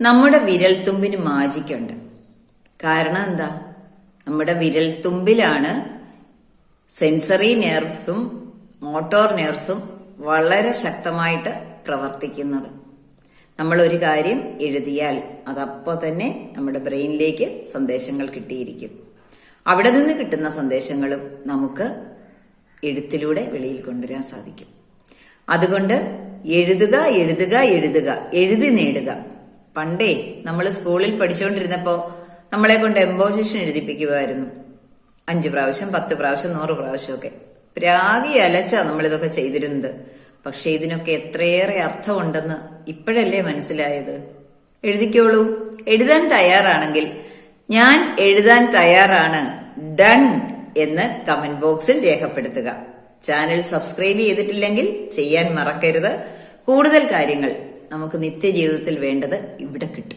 നമ്മുടെ വിരൽത്തുമ്പിന് മാജിക്കുണ്ട്. കാരണം എന്താ? നമ്മുടെ വിരൽത്തുമ്പിലാണ് സെൻസറി നെർവ്സും മോട്ടോർ നെർവ്സും വളരെ ശക്തമായിട്ട് പ്രവർത്തിക്കുന്നത്. നമ്മൾ ഒരു കാര്യം എഴുതിയാൽ അതപ്പോൾ തന്നെ നമ്മുടെ ബ്രെയിനിലേക്ക് സന്ദേശങ്ങൾ കിട്ടിയിരിക്കും. അവിടെ നിന്ന് കിട്ടുന്ന സന്ദേശങ്ങളും നമുക്ക് എഴുത്തിലൂടെ വെളിയിൽ കൊണ്ടുവരാൻ സാധിക്കും. അതുകൊണ്ട് എഴുതുക എഴുതുക എഴുതുക എഴുതി നേടുക. പണ്ടേ നമ്മൾ സ്കൂളിൽ പഠിച്ചുകൊണ്ടിരുന്നപ്പോ നമ്മളെ കൊണ്ട് എംബോസിഷൻ എഴുതിപ്പിക്കുമായിരുന്നു അഞ്ചു പ്രാവശ്യം പത്ത് പ്രാവശ്യം നൂറ് പ്രാവശ്യമൊക്കെ രാഗി അലച്ചാ നമ്മളിതൊക്കെ ചെയ്തിരുന്നത്. പക്ഷെ ഇതിനൊക്കെ എത്രയേറെ അർത്ഥമുണ്ടെന്ന് ഇപ്പോഴല്ലേ മനസ്സിലായത്. എഴുതിക്കോളൂ. എഴുതാൻ തയ്യാറാണെങ്കിൽ ഞാൻ എഴുതാൻ തയ്യാറാണ്. ഡൺ എന്ന് കമന്റ് ബോക്സിൽ രേഖപ്പെടുത്തുക. ചാനൽ സബ്സ്ക്രൈബ് ചെയ്തിട്ടില്ലെങ്കിൽ ചെയ്യാൻ മറക്കരുത്. കൂടുതൽ കാര്യങ്ങൾ നമുക്ക് നിത്യജീവിതത്തിൽ വേണ്ടത് ഇവിടെ കിട്ടും.